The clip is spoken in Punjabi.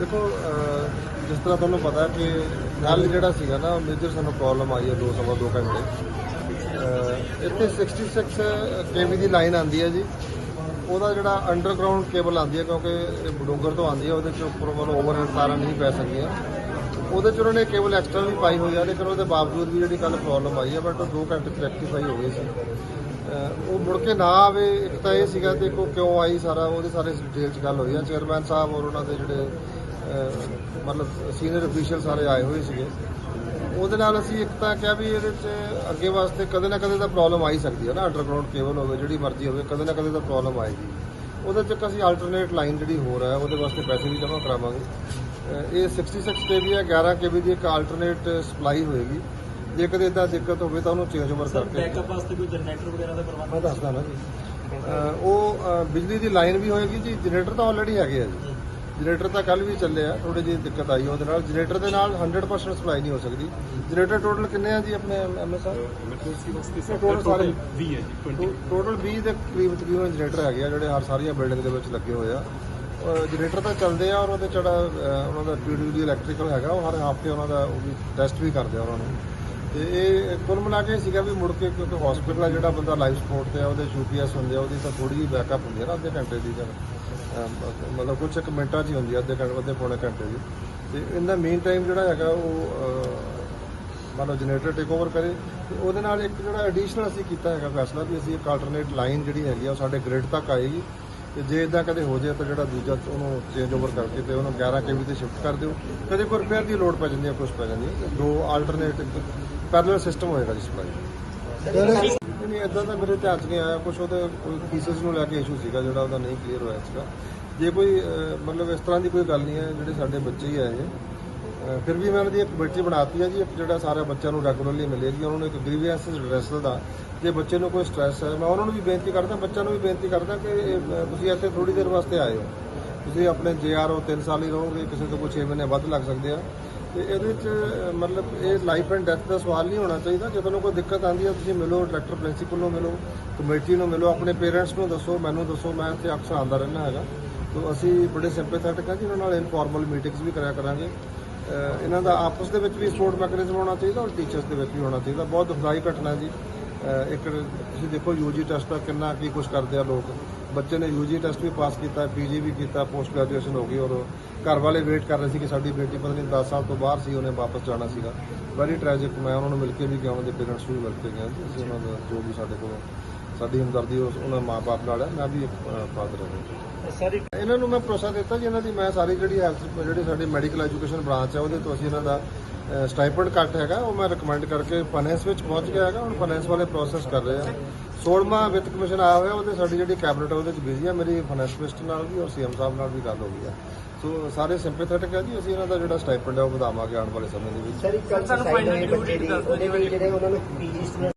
ਦੇਖੋ ਜਿਸ ਤਰ੍ਹਾਂ ਤੁਹਾਨੂੰ ਪਤਾ ਹੈ ਕਿ ਕੱਲ ਜਿਹੜਾ ਸੀਗਾ ਨਾ ਮੇਜਰ ਸਾਨੂੰ ਪ੍ਰੋਬਲਮ ਆਈ ਹੈ ਦੋ ਸਵਾ ਦੋ ਘੰਟੇ। ਅਹ, ਇੱਥੇ 66 ਕੇਵੀ ਦੀ ਲਾਈਨ ਆਂਦੀ ਹੈ ਜੀ। ਉਹਦਾ ਜਿਹੜਾ ਅੰਡਰਗਰਾਉਂਡ ਕੇਬਲ ਆਂਦੀ ਹੈ ਕਿਉਂਕਿ ਇਹ ਬਡੂੰਗਰ ਤੋਂ ਆਂਦੀ ਹੈ ਉਹਦੇ ਚ ਉੱਪਰ ਵੱਲੋਂ ਓਵਰਹੈਡ ਤਾਰਾਂ ਨਹੀਂ ਪੈ ਸਕਦੀਆਂ। ਉਹਦੇ ਚ ਉਹਨਾਂ ਨੇ ਕੇਬਲ ਐਕਸਟਰਾ ਵੀ ਪਾਈ ਹੋਈ ਆ, ਲੇਕਿਨ ਉਹਦੇ ਬਾਵਜੂਦ ਵੀ ਜਿਹੜੀ ਕੱਲ ਪ੍ਰੋਬਲਮ ਆਈ ਹੈ ਬਟ ਉਹ 2 ਘੰਟੇ ਚ ਰੈਕਟੀਫਾਈ ਹੋ ਗਈ ਸੀ। ਉਹ ਮੁੜ ਕੇ ਨਾ ਆਵੇ, ਇੱਕ ਤਾਂ ਇਹ ਸੀਗਾ, ਦੇਖੋ ਕਿਉਂ ਆਈ ਸਾਰਾ, ਉਹਦੇ ਸਾਰੇ ਡਿਟੇਲ ਚ ਗੱਲ ਹੋਈ ਆ। ਚੇਅਰਮੈਨ ਸਾਹਿਬ ਔਰ ਉਹਨਾਂ ਦੇ ਜਿਹੜੇ ਮਤਲਬ ਸੀਨੀਅਰ ਅਫੀਸ਼ੀਅਲ ਸਾਰੇ ਆਏ ਹੋਏ ਸੀਗੇ। ਉਹਦੇ ਨਾਲ ਅਸੀਂ ਇੱਕ ਤਾਂ ਕਿਹਾ ਵੀ ਇਹਦੇ ਚ ਅੱਗੇ ਵਾਸਤੇ ਕਦੇ ਨਾ ਕਦੇ ਤਾਂ ਪ੍ਰੋਬਲਮ ਆ ਹੀ ਸਕਦੀ ਹੈ ਨਾ ਅੰਡਰਗਰਾਉਂਡ ਕੇਬਲ ਹੋਵੇ, ਜਿਹੜੀ ਮਰਜ਼ੀ ਹੋਵੇ, ਕਦੇ ਨਾ ਕਦੇ ਤਾਂ ਪ੍ਰੋਬਲਮ ਆਏਗੀ। ਉਹਦੇ ਚ ਇੱਕ ਅਸੀਂ ਆਲਟਰਨੇਟ ਲਾਈਨ ਜਿਹੜੀ ਹੋਰ ਹੈ ਉਹਦੇ ਵਾਸਤੇ ਪੈਸੇ ਵੀ ਜਮ੍ਹਾਂ ਕਰਾਵਾਂਗੇ। ਇਹ 66 ਕੇਵੀ ਹੈ 11 ਕੇਵੀ ਦੀ ਇੱਕ ਆਲਟਰਨੇਟ ਸਪਲਾਈ ਹੋਏਗੀ। ਜੇ ਕਦੇ ਇਦਾਂ ਦਿੱਕਤ ਹੋਵੇ ਤਾਂ ਉਹਨੂੰ ਚੇਂਜ ਓਵਰ ਕਰਕੇ। ਬੈਕਅਪ ਵਾਸਤੇ ਕੋਈ ਜਨਰੇਟਰ ਵਗੈਰਾ ਦਾ ਪ੍ਰਬੰਧ ਮੈਂ ਦੱਸਦਾ ਨਾ ਜੀ। ਉਹ ਬਿਜਲੀ ਦੀ ਲਾਈਨ ਵੀ ਹੋਏਗੀ ਜੀ। ਜਨਰੇਟਰ ਤਾਂ ਆਲਰੇਡੀ ਹੈਗੇ ਆ ਜੀ। ਜਨਰੇਟਰ ਤਾਂ ਕੱਲ ਵੀ ਚੱਲੇ ਆ ਥੋੜੀ ਜਿਹੀ ਦਿੱਕਤ ਆਈ ਉਹਦੇ ਨਾਲ। ਜਨਰੇਟਰ ਦੇ ਨਾਲ 100% ਸਪਲਾਈ ਨਹੀਂ ਹੋ ਸਕਦੀ। ਜਨਰੇਟਰ ਟੋਟਲ ਕਿੰਨੇ ਆ ਜੀ ਆਪਣੇ ਐਮਐਸ ਟੋਟਲ ਸਾਰੇ 20 ਹੈ ਜੀ ਟੋਟਲ 20 ਦੇ ਕਰੀਬ ਤਕਰੀਬਨ ਜਨਰੇਟਰ ਹੈਗੇ ਆ ਜਿਹੜੇ ਹਰ ਸਾਰੀਆਂ ਬਿਲਡਿੰਗ ਦੇ ਵਿੱਚ ਲੱਗੇ ਹੋਏ ਆ। ਜਨਰੇਟਰ ਤਾਂ ਚੱਲਦੇ ਆ ਔਰ ਉਹਦੇ ਜਿਹੜਾ ਉਹਨਾਂ ਦਾ ਪੀਡਬਲਯੂ ਇਲੈਕਟ੍ਰੀਕਲ ਹੈਗਾ, ਉਹ ਹਰ ਹਫ਼ਤੇ ਉਹਨਾਂ ਦਾ ਉਹ ਵੀ ਟੈਸਟ ਵੀ ਕਰਦੇ ਆ ਉਹਨਾਂ ਨੂੰ। ਤੇ ਇਹ ਕੁੱਲ ਮਿਲਾ ਕੇ ਸੀਗਾ ਵੀ ਮੁੜ ਕੇ ਕਿਉਂਕਿ ਹਸਪੀਟਲ ਆ ਜਿਹੜਾ ਬੰਦਾ ਲਾਈਫ ਸਪੋਰਟ ਤੇ ਆ, ਉਹਦੇ ਯੂਪੀਐਸ ਹੁੰਦੇ ਆ, ਉਹਦੀ ਤਾਂ ਥੋੜੀ ਜਿਹੀ ਬੈਕਅਪ ਹੁੰਦੀ ਆ ਨਾ ਅੱਧੇ ਘੰਟੇ ਦੀ ਜਾਂ ਮਤਲਬ ਕੁਝ ਇੱਕ ਮਿੰਟਾਂ 'ਚ ਹੀ ਹੁੰਦੀ ਆ, ਅੱਧੇ ਘੰਟੇ, ਅੱਧੇ ਪੌਣੇ ਘੰਟੇ ਦੀ। ਤੇ ਦਾ ਮੇਨ ਟਾਈਮ ਜਿਹੜਾ ਹੈਗਾ ਉਹ ਮਤਲਬ ਜਨਰੇਟਰ ਟੇਕ ਓਵਰ ਕਰੇ, ਤੇ ਉਹਦੇ ਨਾਲ ਇੱਕ ਜਿਹੜਾ ਐਡੀਸ਼ਨਲ ਅਸੀਂ ਕੀਤਾ ਹੈਗਾ ਫੈਸਲਾ ਵੀ ਅਸੀਂ ਇੱਕ ਆਲਟਰਨੇਟ ਲਾਈਨ ਜਿਹੜੀ ਹੈਗੀ ਆ, ਉਹ ਸਾਡੇ ਗ੍ਰਿਡ ਤੱਕ ਆਏਗੀ। ਤੇ ਜੇ ਇਦਾਂ ਕਦੇ ਹੋ ਜਾਏ ਤਾਂ ਜਿਹੜਾ ਦੂਜਾ ਉਹਨੂੰ ਚੇਂਜ ਓਵਰ ਕਰਕੇ ਤੇ ਉਹਨੂੰ 11 ਕੇਵੀ ਤੇ ਸ਼ਿਫਟ ਕਰ ਦਿਓ। ਕਦੇ ਕੋਈ ਰਿਪੇਅਰ ਦੀ ਲੋਡ ਪੈ ਜਾਂਦੀ ਹੈ ਕੁਝ ਪੈ ਜਾਂਦੀ ਹੈ। ਦੋ ਆਲਟਰਨੇਟਿਵ ਪੈਰਲਲ ਸਿਸਟਮ ਹੋਏਗਾ ਜੀ ਸਪਲਾਈ ਨਹੀਂ ਇਦਾਂ ਤਾਂ ਮੇਰੇ ਧਿਆਨ 'ਚ ਨਹੀਂ ਆਇਆ। ਕੁਝ ਉਹਦੇ ਕੋਈ ਥੀਸਿਸ ਨੂੰ ਲੈ ਕੇ ਇਸ਼ੂ ਸੀਗਾ ਜਿਹੜਾ ਉਹਦਾ ਨਹੀਂ ਕਲੀਅਰ ਹੋਇਆ ਸੀਗਾ। ਜੇ ਕੋਈ ਮਤਲਬ ਇਸ ਤਰ੍ਹਾਂ ਦੀ ਕੋਈ ਗੱਲ ਨਹੀਂ ਹੈ, ਜਿਹੜੇ ਸਾਡੇ ਬੱਚੇ ਹੀ ਆ ਇਹ ਫਿਰ ਵੀ ਮੈਂ ਉਹਨਾਂ ਦੀ ਇੱਕ ਕਮੇਟੀ ਬਣਾਤੀ ਹੈ ਜੀ ਜਿਹੜਾ ਸਾਰੇ ਬੱਚਿਆਂ ਨੂੰ ਰੈਗੂਲਰਲੀ ਮਿਲੇਗੀ ਉਹਨਾਂ ਨੂੰ ਇੱਕ ਗ੍ਰੀਵੈਂਸ ਡਰੈਸ ਦਾ, ਜੇ ਬੱਚੇ ਨੂੰ ਕੋਈ ਸਟ੍ਰੈਸ ਹੈ, ਮੈਂ ਉਹਨਾਂ ਨੂੰ ਵੀ ਬੇਨਤੀ ਕਰਦਾ, ਬੱਚਿਆਂ ਨੂੰ ਵੀ ਬੇਨਤੀ ਕਰਦਾ ਕਿ ਤੁਸੀਂ ਇੱਥੇ ਥੋੜੀ ਦੇਰ ਵਾਸਤੇ ਆਏ ਹੋ। ਤੁਸੀਂ ਆਪਣੇ ਜੇਆਰਓ 3 ਸਾਲ ਹੀ ਰਹੋਗੇ, ਕਿਸੇ ਤੋਂ ਕੋਈ 6 ਮਹੀਨੇ ਵੱਧ ਲੱਗ ਸਕਦੇ ਆ। ਤੇ ਇਹਦੇ 'ਚ ਮਤਲਬ ਇਹ ਲਾਈਫ ਐਂਡ ਡੈਥ ਦਾ ਸਵਾਲ ਨਹੀਂ ਹੋਣਾ ਚਾਹੀਦਾ। ਜਦੋਂ ਤੁਹਾਨੂੰ ਕੋਈ ਦਿੱਕਤ ਆਉਂਦੀ ਹੈ, ਤੁਸੀਂ ਮਿਲੋ ਡਾਇਰੈਕਟਰ ਪ੍ਰਿੰਸੀਪਲ ਨੂੰ ਮਿਲੋ, ਕਮੇਟੀ ਨੂੰ ਮਿਲੋ, ਆਪਣੇ ਪੇਰੈਂਟਸ ਨੂੰ ਦੱਸੋ, ਮੈਨੂੰ ਦੱਸੋ, ਮੈਂ ਇੱਥੇ ਅਕਸਰ ਆਉਂਦਾ ਰਹਿਣਾ ਹੈਗਾ। ਤੋਂ ਅਸੀਂ ਬੜੇ ਸਿੰਪੈਥੈਟਿਕ ਹਾਂ ਜੀ, ਉਹਨਾਂ ਨਾਲ ਇਨਫਾਰਮਲ ਮੀਟਿੰਗਸ ਵੀ ਕਰਿਆ ਕਰਾਂਗੇ। ਇਹਨਾਂ ਦਾ ਆਪਸ ਦੇ ਵਿੱਚ ਵੀ ਸਪੋਰਟ ਮੈਕੈਨਿਜ਼ਮ ਹੋਣਾ ਚਾਹੀਦਾ ਔਰ ਟੀਚਰਸ ਦੇ ਵਿੱਚ ਵੀ ਹੋਣਾ ਚਾਹੀਦਾ। ਬਹੁਤ ਦੁਖਦਾਈ ਘਟਨਾ ਜੀ। ਇੱਕ ਤੁਸੀਂ ਦੇਖੋ ਯੂਜੀ ਟੈਸਟ ਦਾ ਕਿੰਨਾ ਕੀ ਕੁਝ ਕਰਦੇ ਆ ਲੋਕ। ਬੱਚੇ ਨੇ ਯੂਜੀ ਟੈਸਟ ਵੀ ਪਾਸ ਕੀਤਾ ਪੀਜੀ ਵੀ ਕੀਤਾ ਪੋਸਟ ਗ੍ਰੈਜੂਏਸ਼ਨ ਹੋ ਗਈ ਔਰ ਘਰ ਵਾਲੇ ਵੇਟ ਕਰ ਰਹੇ ਸੀ ਕਿ ਸਾਡੀ ਬੇਟੀ ਪਤਾ ਨਹੀਂ 10 ਸਾਲ ਤੋਂ ਬਾਹਰ ਸੀ, ਉਹਨੇ ਵਾਪਸ ਜਾਣਾ ਸੀਗਾ। ਵੈਰੀ ਟ੍ਰੈਜਿਕ ਮੈਂ ਉਹਨਾਂ ਨੂੰ ਮਿਲ ਕੇ ਵੀ ਗਿਆ, ਉਹਨਾਂ ਦੇ ਪੇਰੈਂਟਸ ਨੂੰ ਵੀ ਮਿਲ ਕੇ ਗਿਆ ਜੀ। ਅਸੀਂ ਉਹਨਾਂ ਦਾ ਜੋ ਵੀ ਸਾਡੇ ਕੋਲ ਸਾਡੀ ਹਮਦਰਦੀ ਉਸ ਉਹਨਾਂ ਮਾਪੇ ਨਾਲ ਹੈ ਮੈਂ ਵੀ ਇੱਕ ਫਾਦਰ ਹਾਂ। ਸਰ ਇਹਨਾਂ ਨੂੰ ਮੈਂ ਭਰੋਸਾ ਦਿੱਤਾ ਜੀ ਇਹਨਾਂ ਦੀ ਮੈਂ ਸਾਰੀ ਜਿਹੜੀ ਹੈਲਥ ਜਿਹੜੀ ਸਾਡੀ ਮੈਡੀਕਲ ਐਜੂਕੇਸ਼ਨ ਬ੍ਰਾਂਚ ਹੈ ਉਹਦੇ ਤੋਂ ਅਸੀਂ ਇਹਨਾਂ ਦਾ ਸਟਾਈਪੈਂਡ ਕੱਟ ਹੈਗਾ ਉਹ ਮੈਂ ਰეკਮੈਂਡ ਕਰਕੇ ਫਾਈਨੈਂਸ ਵਿੱਚ ਪਹੁੰਚ ਗਿਆ ਹੈਗਾ ਹੁਣ ਫਾਈਨੈਂਸ ਵਾਲੇ ਪ੍ਰੋਸੈਸ ਕਰ ਰਹੇ ਆ। 16ਵਾਂ ਵਿੱਤ ਕਮਿਸ਼ਨ ਆਇਆ ਹੋਇਆ ਉਹਦੇ ਸਾਡੀ ਜਿਹੜੀ ਕੈਬਨਿਟ ਉਹਦੇ ਚ ਬਿਜ਼ੀ ਆ ਮੇਰੀ ਫਾਈਨੈਂਸ ਮਿਨਿਸਟਰ ਨਾਲ ਵੀ ਔਰ ਸੀਐਮ ਸਾਹਿਬ ਨਾਲ ਵੀ ਗੱਲ ਹੋ ਗਈ ਆ। ਸੋ ਸਾਰੇ ਸਿੰਪੈਥੈਟਿਕ ਹੈ ਜੀ ਅਸੀਂ ਇਹਨਾਂ ਦਾ ਜਿਹੜਾ ਸਟਾਈਪੈਂਡ ਹੈ ਉਹ ਵਧਾਵਾਂਗੇ ਆਉਣ ਵਾਲੇ ਸਮੇਂ ਦੇ ਵਿੱਚ। ਸਰ ਇੱਕ ਕੱਲ ਸੁਸਾਈਡ ਹੋਈ ਬੱਚੇ ਦੀ ਉਹਦੇ ਵਿੱਚ ਜਿਹੜੇ ਉਹਨਾਂ ਨੂੰ ਪੀਜੀ